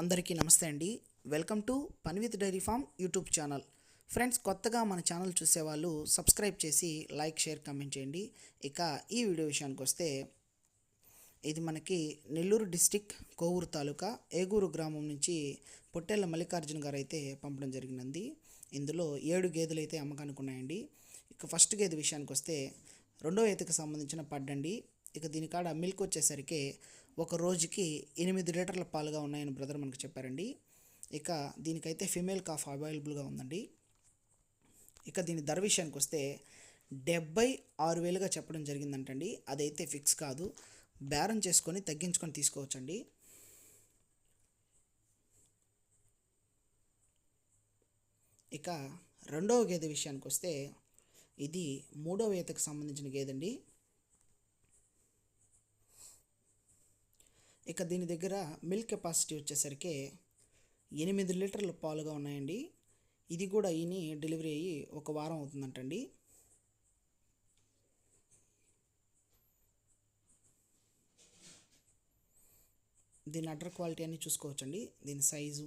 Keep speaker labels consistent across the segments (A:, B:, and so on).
A: అందరికీ నమస్తే అండి. Welcome to Panvith dairy farm YouTube channel. Friends కొత్తగా మన ఛానల్ చూసేవాళ్ళు సబ్స్క్రైబ్ చేసి లైక్ షేర్ కమెంట్ చేయండి. ఇక ఈ వీడియో విషయానికి వస్తే ఇది మనకి నెల్లూరు డిస్టిక్ కోవూరు తాలూకా ఏగూరు గ్రామం నుంచి పొట్టేళ్ళ మల్లికార్జున గారు అయితే పంపడం జరిగినది. ఇందులో ఏడు గేదెలు అయితే అమ్మకానికి ఉన్నాయండి. ఇక ఫస్ట్ గేదె విషయానికి వస్తే రెండో ఈతకు సంబంధించిన పడ్డండి. ఇక దీని కాడ మిల్క్ వచ్చేసరికి ఒక రోజుకి ఎనిమిది లీటర్ల పాలుగా ఉన్నాయని బ్రదర్ మనకు చెప్పారండి. ఇక దీనికైతే ఫిమేల్ కాఫ్ అవైలబుల్గా ఉందండి. ఇక దీని ధర విషయానికి వస్తే డెబ్బై ఆరు వేలుగా చెప్పడం జరిగిందంటండి. అదైతే ఫిక్స్ కాదు. బేరం చేసుకొని తగ్గించుకొని తీసుకోవచ్చండి. ఇక రెండవ గేదె విషయానికి వస్తే ఇది మూడవ ఈతకు సంబంధించిన గేదండి ఇక దీని దగ్గర మిల్క్ కెపాసిటీ వచ్చేసరికి ఎనిమిది లీటర్ల పాలుగా ఉన్నాయండి. ఇది కూడా ఈయన డెలివరీ అయ్యి ఒక వారం అవుతుందంటండి. దీని అడ్డర్ క్వాలిటీ అన్ని చూసుకోవచ్చండి. దీని సైజు.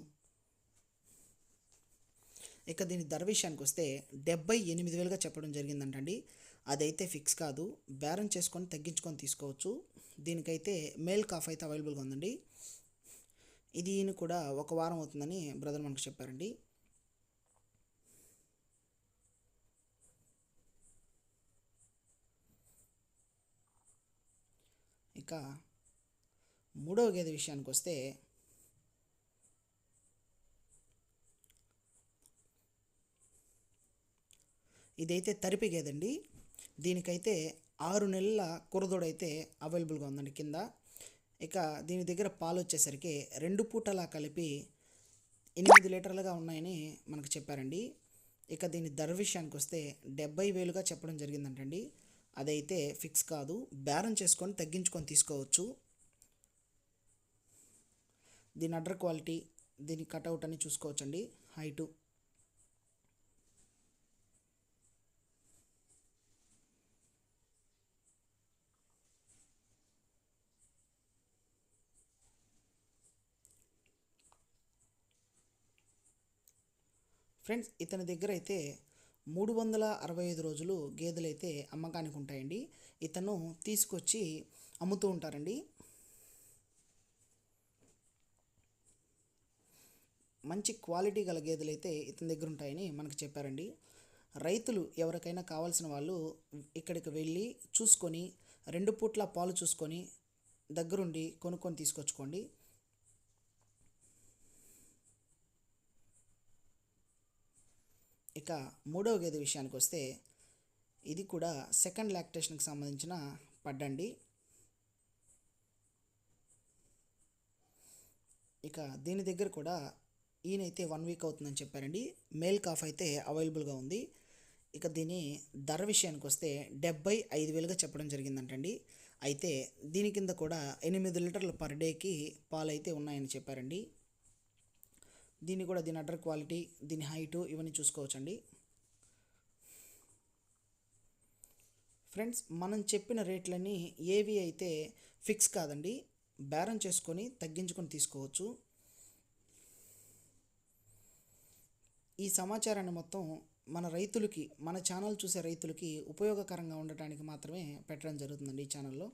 A: ఇక దీని ధర విషయానికి వస్తే డెబ్బై ఎనిమిది వేలుగా చెప్పడం జరిగిందంటండి. అదైతే ఫిక్స్ కాదు. బేరం చేసుకొని తగ్గించుకొని తీసుకోవచ్చు. దీనికైతే మేల్ కాఫ్ అయితే అవైలబుల్గా ఉందండి. ఇది కూడా ఒక వారం అవుతుందని బ్రదర్ మనకు చెప్పారండి. ఇక మూడవ గేదె విషయానికి వస్తే ఇదైతే తరిపి గేదండి దీనికైతే ఆరు నెలల కురదోడైతే అవైలబుల్గా ఉందండి కింద. ఇక దీని దగ్గర పాలు వచ్చేసరికి రెండు పూటలా కలిపి ఎనిమిది లీటర్లుగా ఉన్నాయని మనకు చెప్పారండి. ఇక దీని ధర విషయానికి వస్తే డెబ్బై వేలుగా చెప్పడం జరిగిందంటండి. అదైతే ఫిక్స్ కాదు. బేరం చేసుకొని తగ్గించుకొని తీసుకోవచ్చు. దీని అడ్డర్ క్వాలిటీ దీని కటౌట్ అని చూసుకోవచ్చండి. హైటు ఫ్రెండ్స్ ఇతని దగ్గర అయితే మూడు వందల అరవై ఐదు రోజులు గేదెలు అయితే అమ్మకానికి ఉంటాయండి ఇతను తీసుకొచ్చి అమ్ముతూ ఉంటారండి. మంచి క్వాలిటీ గల గేదెలు అయితే ఇతని దగ్గర ఉంటాయని మనకు చెప్పారండి. రైతులు ఎవరికైనా కావాల్సిన వాళ్ళు ఇక్కడికి వెళ్ళి చూసుకొని రెండు పూట్ల పాలు చూసుకొని దగ్గరుండి కొనుక్కొని తీసుకొచ్చుకోండి. ఇక మూడవ గేదె విషయానికి వస్తే ఇది కూడా సెకండ్ లాక్టేషన్కి సంబంధించిన పడ్డండి. ఇక దీని దగ్గర కూడా ఈయనైతే వన్ వీక్ అవుతుందని చెప్పారండి. మేల్ కాఫ్ అయితే అవైలబుల్గా ఉంది. ఇక దీని ధర విషయానికి వస్తే డెబ్బై ఐదు వేలుగా చెప్పడం జరిగిందంటండి. అయితే దీని కింద కూడా ఎనిమిది లీటర్లు పర్ డేకి పాలు అయితే ఉన్నాయని చెప్పారండి. దీన్ని కూడా దీని అడ్డర్ క్వాలిటీ దీని హైటు ఇవన్నీ చూసుకోవచ్చండి. ఫ్రెండ్స్ మనం చెప్పిన రేట్లన్నీ ఏవి అయితే ఫిక్స్ కాదండి బేరం చేసుకొని తగ్గించుకొని తీసుకోవచ్చు. ఈ సమాచారాన్ని మొత్తం మన రైతులకి మన ఛానల్ చూసే రైతులకి ఉపయోగకరంగా ఉండటానికి మాత్రమే పెట్టడం జరుగుతుందండి ఈ ఛానల్లో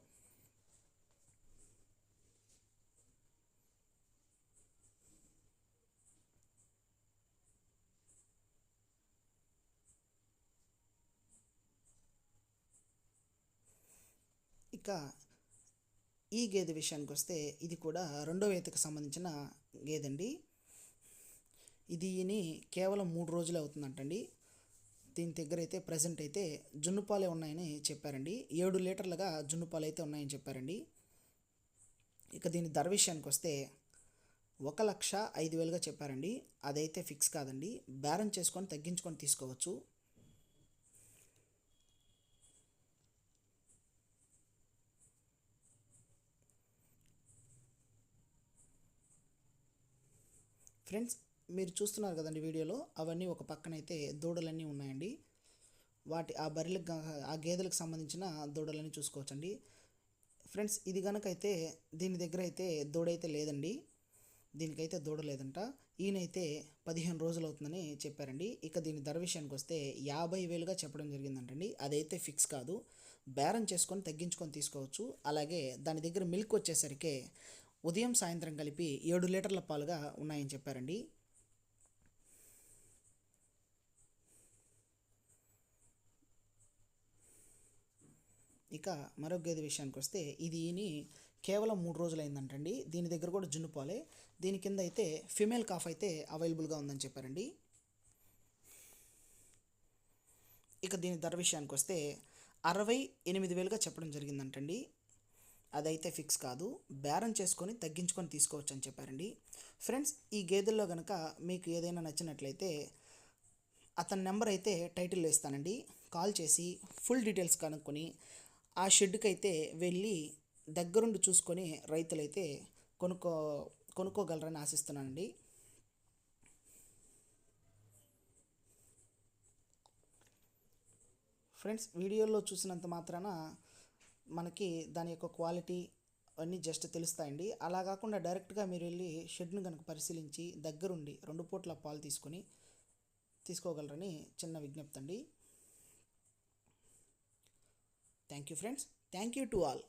A: ఇక ఈ గేదె విషయానికి వస్తే ఇది కూడా రెండో ఈతకు సంబంధించిన గేదండి. ఇది కేవలం మూడు రోజులే అవుతుందంటండి. దీని దగ్గర అయితే ప్రజెంట్ అయితే జున్నుపాలే ఉన్నాయని చెప్పారండి. ఏడు లీటర్లుగా జున్నుపాలు అయితే ఉన్నాయని చెప్పారండి. ఇక దీని ధర విషయానికి వస్తే ఒక లక్ష ఐదు వేలుగా చెప్పారండి. అదైతే ఫిక్స్ కాదండి. బేరం చేసుకొని తగ్గించుకొని తీసుకోవచ్చు. ఫ్రెండ్స్ మీరు చూస్తున్నారు కదండి వీడియోలో అవన్నీ ఒక పక్కనైతే దూడలన్నీ ఉన్నాయండి. వాటి ఆ బర్రెలకు ఆ గేదెలకు సంబంధించిన దూడలన్నీ చూసుకోవచ్చండి. ఫ్రెండ్స్ ఇది కనుకైతే అయితే దీని దగ్గర అయితే దూడైతే లేదండి. దీనికైతే దూడ లేదంట. ఈయనైతే పదిహేను రోజులు అవుతుందని చెప్పారండి. ఇక దీని ధర విషయానికి వస్తే యాభై వేలుగా చెప్పడం జరిగిందంటండి. అదైతే ఫిక్స్ కాదు. బేరం చేసుకొని తగ్గించుకొని తీసుకోవచ్చు. అలాగే దాని దగ్గర మిల్క్ వచ్చేసరికి ఉదయం సాయంత్రం కలిపి ఏడు లీటర్ల పాలుగా ఉన్నాయని చెప్పారండి. ఇక మరో గేదె విషయానికి వస్తే ఇది కేవలం మూడు రోజులైందంటండి. దీని దగ్గర కూడా జున్ను పాలే. దీని కింద అయితే ఫిమేల్ కాఫ్ అయితే అవైలబుల్గా ఉందని చెప్పారండి. ఇక దీని ధర విషయానికి వస్తే అరవై ఎనిమిది వేలుగా చెప్పడం జరిగిందంటండి. అదైతే ఫిక్స్ కాదు. బేరం చేసుకొని తగ్గించుకొని తీసుకోవచ్చు అని చెప్పారండి. ఫ్రెండ్స్ ఈ గేదెల్లో కనుక మీకు ఏదైనా నచ్చినట్లయితే అతని నెంబర్ అయితే టైటిల్లో ఇస్తానండి. కాల్ చేసి ఫుల్ డీటెయిల్స్ కనుక్కొని ఆ షెడ్కి అయితే వెళ్ళి దగ్గరుండి చూసుకొని రైతులైతే కొనుక్కో కొనుక్కోగలరని ఆశిస్తున్నానండి. ఫ్రెండ్స్ వీడియోలో చూసినంత మాత్రాన మనకి దాని యొక్క క్వాలిటీ అన్నీ జస్ట్ తెలుస్తాయండి. అలా కాకుండా డైరెక్ట్గా మీరు వెళ్ళి షెడ్ను కనుక పరిశీలించి దగ్గరుండి రెండు పూట్ల పాలు తీసుకొని తీసుకోగలరని చిన్న విజ్ఞప్తి అండి thank you friends thank you to all